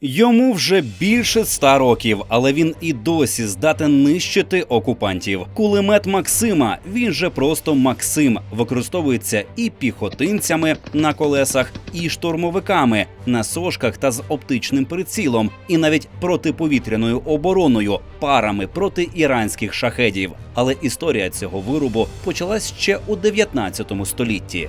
Йому вже більше ста років, але він і досі здатен нищити окупантів. Кулемет Максима, він же просто Максим, використовується і піхотинцями на колесах, і штурмовиками на сошках та з оптичним прицілом, і навіть протиповітряною обороною, парами проти іранських шахедів. Але історія цього виробу почалась ще у 19 столітті.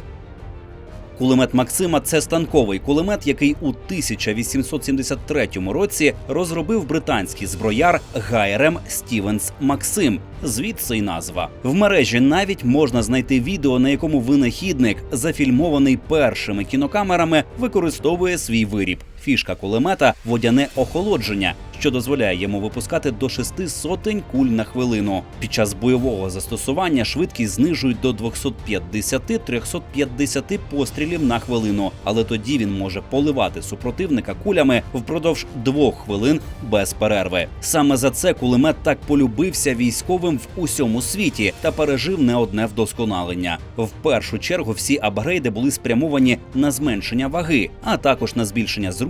Кулемет Максима це станковий кулемет, який у 1873 році розробив британський зброяр Гайрем Стівенс Максим. Звідси й назва. В мережі навіть можна знайти відео, на якому винахідник, зафільмований першими кінокамерами, використовує свій виріб. Фішка кулемета водяне охолодження, що дозволяє йому випускати до шести сотень куль на хвилину. Під час бойового застосування швидкість знижують до 250-350 пострілів на хвилину, але тоді він може поливати супротивника кулями впродовж двох хвилин без перерви. Саме за це кулемет так полюбився військовим в усьому світі та пережив не одне вдосконалення. В першу чергу всі апгрейди були спрямовані на зменшення ваги, а також на збільшення зручності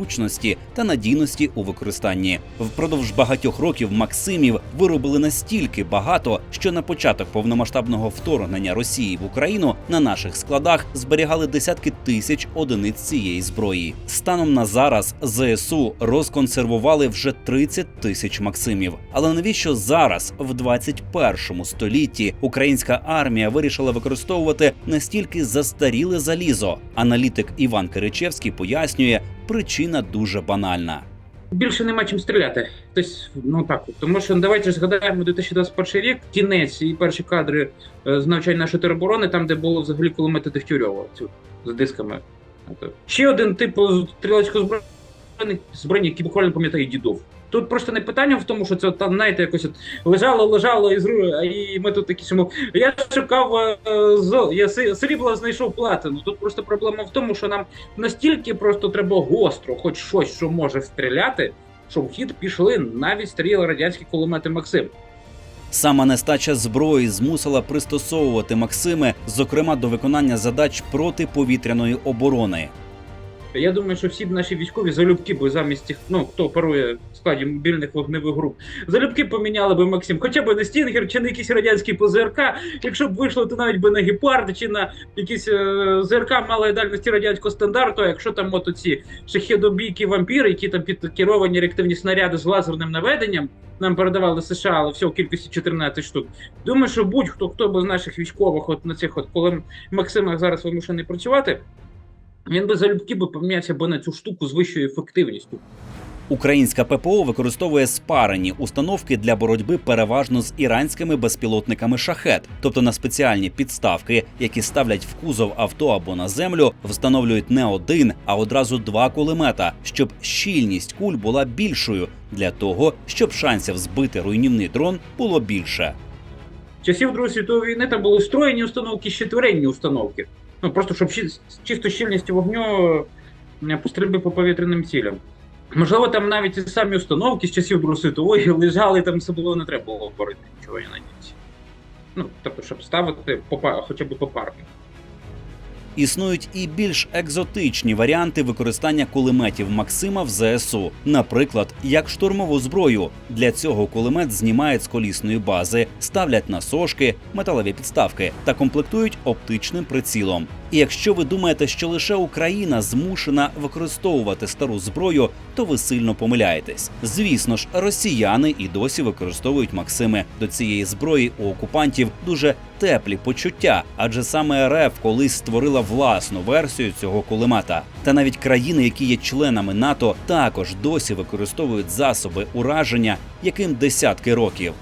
та надійності у використанні. Впродовж багатьох років Максимів виробили настільки багато, що на початок повномасштабного вторгнення Росії в Україну на наших складах зберігали десятки тисяч одиниць цієї зброї. Станом на зараз ЗСУ розконсервували вже 30 тисяч Максимів. Але навіщо зараз, в 21 столітті, українська армія вирішила використовувати настільки застаріле залізо? Аналітик Іван Киричевський пояснює, причина дуже банальна. Більше нема чим стріляти. Тобто, ну так, тому що ну, давайте згадаємо 2021 рік, кінець і перші кадри е, з навчання нашої тероборони, там, де було взагалі кулемети Дегтярьова з дисками. Ще один тип стрілецького зброї, зброї, які буквально пам'ятає дідов. Тут просто не питання в тому, що це там, знаєте, якось от лежало, лежало і зру, і ми тут такі симо. Я шукав е, зо, я срібло знайшов платину. Тут просто проблема в тому, що нам настільки просто треба гостро, хоч щось, що може стріляти, що в хід пішли навіть старі радянські кулемети Максим. Сама нестача зброї змусила пристосовувати Максими, зокрема до виконання задач протиповітряної оборони. Я думаю, що всі б наші військові залюбки би замість тих, ну хто оперує в складі мобільних вогневих груп, залюбки поміняли би Максим, хоча б на Стінгер чи на якийсь радянський ПЗРК. Якщо б вийшло, то навіть би на гепард чи на якісь е, ЗРК малої дальності радянського стандарту. А якщо там от оці шахедобійкі вампіри, які там під керовані реактивні снаряди з лазерним наведенням. Нам передавали США, але всього кількості 14 штук. Думаю, що будь-хто хто би з наших військових, от на цих от коли Максимах зараз вимушений працювати, він би залюбки би помінявся би на цю штуку з вищою ефективністю. Українська ППО використовує спарені установки для боротьби переважно з іранськими безпілотниками шахет, тобто на спеціальні підставки, які ставлять в кузов авто або на землю, встановлюють не один, а одразу два кулемета, щоб щільність куль була більшою для того, щоб шансів збити руйнівний дрон було більше. часів Другої світової війни там були встроєні установки, щитворенні установки. Ну просто щоб чисто щільність вогню е, по повітряним цілям. Можливо, там навіть і самі установки з часів Другої світової лежали, там все було не треба було говорити, нічого, я надіюся. Ну, тобто, щоб ставити попа- хоча б попарно. Існують і більш екзотичні варіанти використання кулеметів Максима в ЗСУ, наприклад, як штурмову зброю. Для цього кулемет знімають з колісної бази, ставлять на сошки, металеві підставки та комплектують оптичним прицілом. І якщо ви думаєте, що лише Україна змушена використовувати стару зброю, то ви сильно помиляєтесь. Звісно ж, росіяни і досі використовують Максими. До цієї зброї у окупантів дуже теплі почуття, адже саме РФ колись створила власну версію цього кулемета. Та навіть країни, які є членами НАТО, також досі використовують засоби ураження, яким десятки років.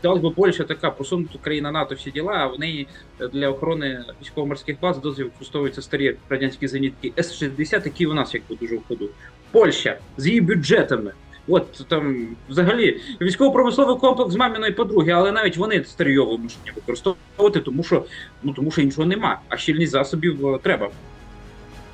Здалось би, Польща така просунута країна НАТО, всі діла, а в неї для охорони військово-морських баз досі використовуються старі радянські зенітки С-60, які у нас якби дуже в ходу. Польща з її бюджетами. От там взагалі військово-промисловий комплекс маміної подруги, але навіть вони старйо вимушені використовувати, тому що ну тому що іншого нема. А щільність засобів е, треба.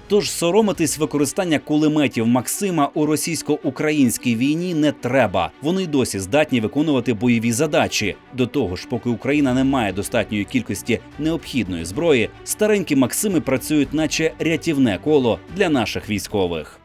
Тож соромитись використання кулеметів Максима у російсько-українській війні не треба. Вони й досі здатні виконувати бойові задачі. До того ж, поки Україна не має достатньої кількості необхідної зброї, старенькі Максими працюють, наче рятівне коло для наших військових.